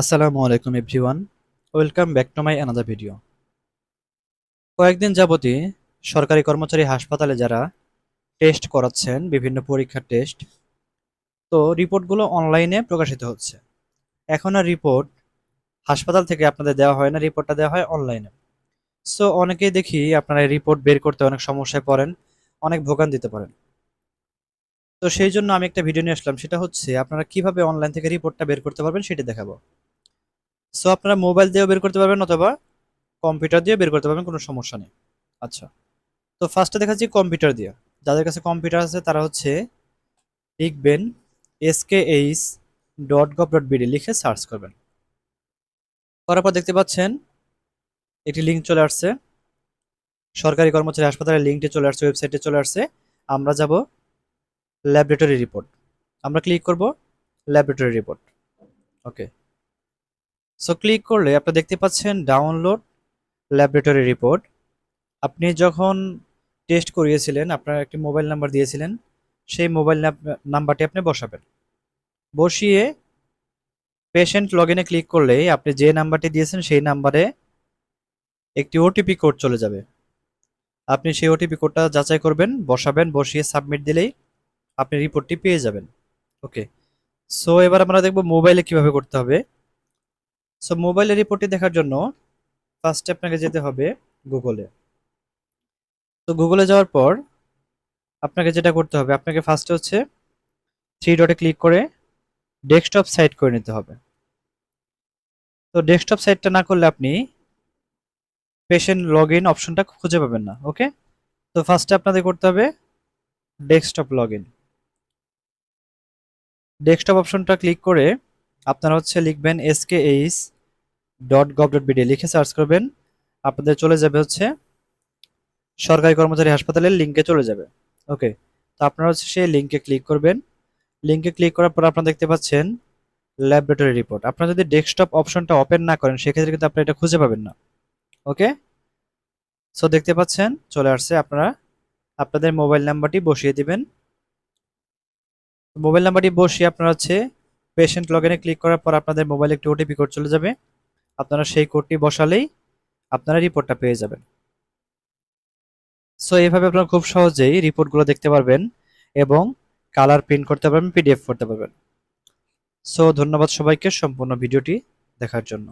আসসালামু আলাইকুম everyone. Welcome back to my another video. কয়েকদিন যাবতই সরকারি কর্মচারী হাসপাতালে যারা টেস্ট করাচ্ছেন, বিভিন্ন পরীক্ষার টেস্ট, তো রিপোর্টগুলো অনলাইনে প্রকাশিত হচ্ছে। এখন আর রিপোর্ট হাসপাতাল থেকে আপনাদের দেওয়া হয় না, রিপোর্টটা দেওয়া হয় অনলাইনে। সো অনেকেই দেখি আপনারা রিপোর্ট বের করতে অনেক সমস্যায় পড়েন, অনেক ভোগান দিতে পারেন তো সেই জন্য আমি একটা ভিডিও নিয়ে আসলাম, সেটা হচ্ছে আপনারা কীভাবে অনলাইন থেকে রিপোর্টটা বের করতে পারবেন সেটা দেখাবো। সো আপনারা মোবাইল দিয়েও বের করতে পারবেন অথবা কম্পিউটার দিয়ে বের করতে পারবেন, কোনো সমস্যা নেই। আচ্ছা। তো ফার্স্টে দেখাচ্ছি কম্পিউটার দিয়ে। যাদের কাছে কম্পিউটার আছে, তারা হচ্ছে লিখবেন SKH dot gov dot BD লিখে সার্চ করবেন। করার পর দেখতে পাচ্ছেন, একটি লিঙ্ক চলে আসছে। সরকারি কর্মচারী হাসপাতালের লিঙ্কটি চলে আসছে ওয়েবসাইটে চলে আসছে। আমরা যাব ল্যাবরেটরি রিপোর্ট আমরা ক্লিক করব laboratory report okay so click করলে আপনি দেখতে পাচ্ছেন ডাউনলোড ল্যাবরেটরি রিপোর্ট আপনি যখন টেস্ট করিয়েছিলেন, আপনার একটি মোবাইল নাম্বার দিয়েছিলেন, সেই মোবাইল নাম্বারটি আপনি বসাবেন। বসিয়ে পেশেন্ট লগ ইনে ক্লিক করলে আপনি যে নাম্বারটি দিয়েছেন, সেই নাম্বারে একটি ওটিপি কোড চলে যাবে। আপনি সেই ওটিপি কোডটা যাচাই করবেন, বসাবেন, বসিয়ে সাবমিট দিলেই আপনি রিপোর্টটি পেয়ে যাবেন। ওকে সো এবার আমরা দেখব মোবাইলে কীভাবে করতে হবে। সো মোবাইলে রিপোর্টটি দেখার জন্য ফার্স্টে আপনাকে যেতে হবে গুগলে তো গুগলে যাওয়ার পর আপনাকে যেটা করতে হবে, আপনাকে ফার্স্টে হচ্ছে থ্রি ডটে ক্লিক করে ডেস্কটপ সাইট করে নিতে হবে। তো ডেস্কটপ সাইটটা না করলে আপনি পেশেন্ট লগ ইন অপশনটা খুঁজে পাবেন না ওকে তো ফার্স্টে আপনাদের করতে হবে ডেস্কটপ লগ ইন ডেস্কটপ অপশনটা ক্লিক করে আপনারা হচ্ছে লিখবেন SKH dot gov dot BD লিখে সার্চ করবেন। আপনাদের চলে যাবে হচ্ছে সরকারি কর্মচারী হাসপাতালের লিঙ্কে চলে যাবে। ওকে তো আপনারা হচ্ছে সেই লিঙ্কে ক্লিক করবেন। লিঙ্কে ক্লিক করার পর আপনারা দেখতে পাচ্ছেন ল্যাবরেটরি রিপোর্ট আপনারা যদি ডেস্কটপ অপশনটা ওপেন না করেন, সেক্ষেত্রে কিন্তু আপনারা এটা খুঁজে পাবেন না। ওকে সো দেখতে পাচ্ছেন, চলে আসছে আপনারা। আপনাদের মোবাইল নাম্বারটি বসিয়ে দিবেন। মোবাইল নাম্বারটি বসিয়ে আপনারা হচ্ছে পেশেন্ট লগ ইনে ক্লিক করার পর আপনাদের মোবাইলে একটি ওটিপি কোড চলে যাবে। আপনারা সেই কোডটি বসালেই আপনারা রিপোর্টটা পেয়ে যাবেন। সো এইভাবে আপনারা খুব সহজেই রিপোর্টগুলো দেখতে পারবেন এবং কালার প্রিন্ট করতে পারবেন পিডিএফ করতে পারবেন। সো ধন্যবাদ সবাইকে সম্পূর্ণ ভিডিওটি দেখার জন্য।